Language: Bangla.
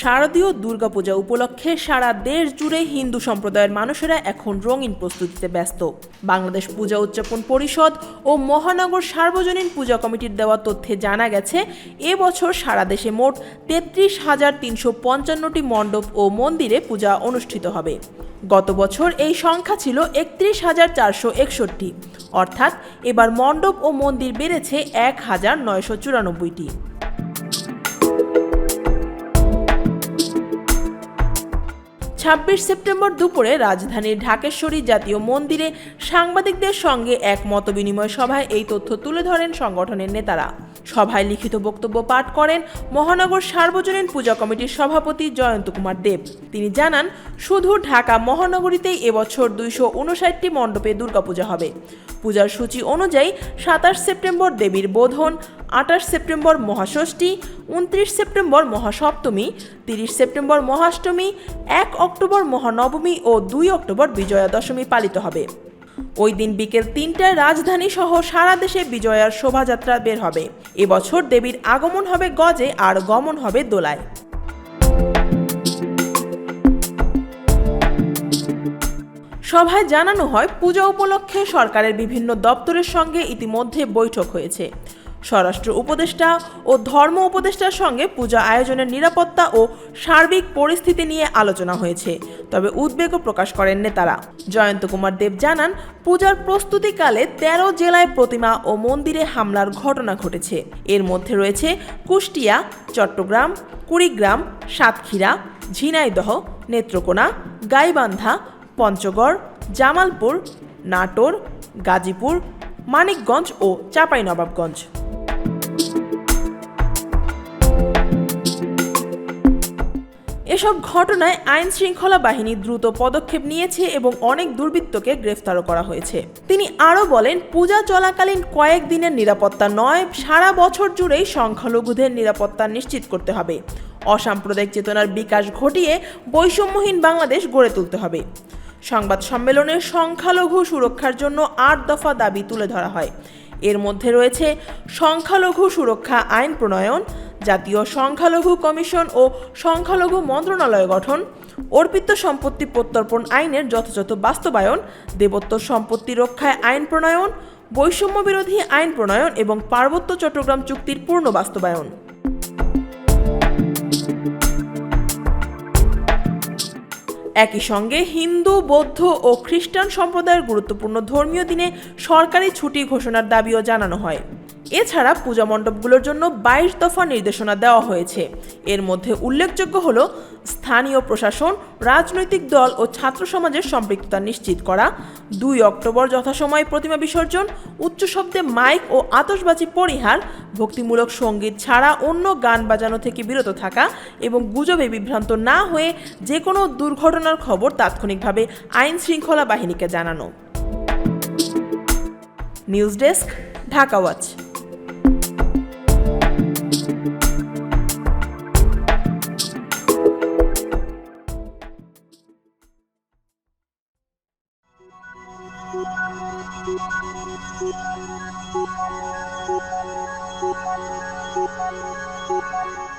শারদীয় দুর্গাপূজা উপলক্ষে সারা দেশ জুড়ে হিন্দু সম্প্রদায়ের মানুষেরা এখন রঙিন প্রস্তুতিতে ব্যস্ত। বাংলাদেশ পূজা উদযাপন পরিষদ ও মহানগর সার্বজনীন পূজা কমিটির দেওয়া তথ্যে জানা গেছে এবছর সারা দেশে মোট তেত্রিশ হাজার তিনশো পঞ্চান্নটি মণ্ডপ ও মন্দিরে পূজা অনুষ্ঠিত হবে। গত বছর এই সংখ্যা ছিল একত্রিশ হাজার চারশো একষট্টি। অর্থাৎ এবার মণ্ডপ ও মন্দির বেড়েছে এক হাজার নয়শো চুরানব্বইটি। ছাব্বিশ সেপ্টেম্বর দুপুরে রাজধানীর ঢাকেশ্বরী জাতীয় মন্দিরে সাংবাদিকদের সঙ্গে এক মতবিনিময় সভায় এই তথ্য তুলে ধরেন সংগঠনের নেতারা। সভায় লিখিত বক্তব্য পাঠ করেন মহানগর সার্বজনীন পূজা কমিটির সভাপতি জয়ন্ত কুমার দেব। তিনি জানান, শুধু ঢাকা মহানগরীতেই এবছর দুইশো উনষাটটি মণ্ডপে দুর্গাপূজা হবে। পূজার সূচি অনুযায়ী সাতাশ সেপ্টেম্বর দেবীর বোধন, আঠাশ সেপ্টেম্বর মহাষষ্ঠী, উনত্রিশ সেপ্টেম্বর মহাসপ্তমী, তিরিশ সেপ্টেম্বর মহাষ্টমী, এক অক্টোবর মহানবমী ও দুই অক্টোবর বিজয়া দশমী পালিত হবে। ওই দিন বিকেল তিনটায় রাজধানী সহ সারা দেশে বিজয়ার শোভাযাত্রা বের হবে। এবছর দেবীর আগমন হবে গজে আর গমন হবে দোলায়। সভায় জানানো হয়, পূজা উপলক্ষে সরকারের বিভিন্ন দপ্তরের সঙ্গে ইতিমধ্যে বৈঠক হয়েছে। স্বরাষ্ট্র উপদেষ্টা ও ধর্ম উপদেষ্টার সঙ্গে পূজা আয়োজনের নিরাপত্তা ও সার্বিক পরিস্থিতি নিয়ে আলোচনা হয়েছে। তবে উদ্বেগও প্রকাশ করেন নেতারা। জয়ন্ত কুমার দেব জানান, পূজার প্রস্তুতিকালে তেরো জেলায় প্রতিমা ও মন্দিরে হামলার ঘটনা ঘটেছে। এর মধ্যে রয়েছে কুষ্টিয়া, চট্টগ্রাম, কুড়িগ্রাম, সাতক্ষীরা, ঝিনাইদহ, নেত্রকোনা, গাইবান্ধা পঞ্চগড়, জামালপুর, নাটোর, গাজীপুর, মানিকগঞ্জ ও চাঁপাইনবাবগঞ্জ। এসব ঘটনায় আইন শৃঙ্খলা বাহিনী দ্রুত পদক্ষেপ নিয়েছে এবং অনেক দুর্বৃত্তকে গ্রেফতারও করা হয়েছে। তিনি আরও বলেন, পূজা চলাকালীন কয়েক দিনের নিরাপত্তা নয়, সারা বছর জুড়েই সংখ্যালঘুদের নিরাপত্তা নিশ্চিত করতে হবে। অসাম্প্রদায়িক চেতনার বিকাশ ঘটিয়ে বৈষম্যহীন বাংলাদেশ গড়ে তুলতে হবে। সংবাদ সম্মেলনে সংখ্যালঘু সুরক্ষার জন্য আট দফা দাবি তুলে ধরা হয়। এর মধ্যে রয়েছে সংখ্যালঘু সুরক্ষা আইন প্রণয়ন, জাতীয় সংখ্যালঘু কমিশন ও সংখ্যালঘু মন্ত্রণালয় গঠন, অর্পিত সম্পত্তি প্রত্যর্পণ আইনের যথাযথ বাস্তবায়ন, দেবত্ব সম্পত্তি রক্ষায় আইন প্রণয়ন, বৈষম্য বিরোধী আইন প্রণয়ন এবং পার্বত্য চট্টগ্রাম চুক্তির পূর্ণ বাস্তবায়ন। একই সঙ্গে হিন্দু, বৌদ্ধ ও খ্রিস্টান সম্প্রদায়ের গুরুত্বপূর্ণ ধর্মীয় দিনে সরকারি ছুটি ঘোষণার দাবিও জানানো হয়। এছাড়া পূজা মণ্ডপগুলোর জন্য বাইশ দফা নির্দেশনা দেওয়া হয়েছে। এর মধ্যে উল্লেখযোগ্য হল স্থানীয় প্রশাসন, রাজনৈতিক দল ও ছাত্র সমাজের সম্পৃক্ততা নিশ্চিত করা, দুই অক্টোবর যথাসময়ে প্রতিমা বিসর্জন, উচ্চ শব্দে মাইক ও আতসবাজি পরিহার, ভক্তিমূলক সংগীত ছাড়া অন্য গান বাজানো থেকে বিরত থাকা এবং গুজবে বিভ্রান্ত না হয়ে যে কোনো দুর্ঘটনার খবর তাৎক্ষণিকভাবে আইন শৃঙ্খলা বাহিনীকে জানানো। News desk, Dhaka watch. Thank you.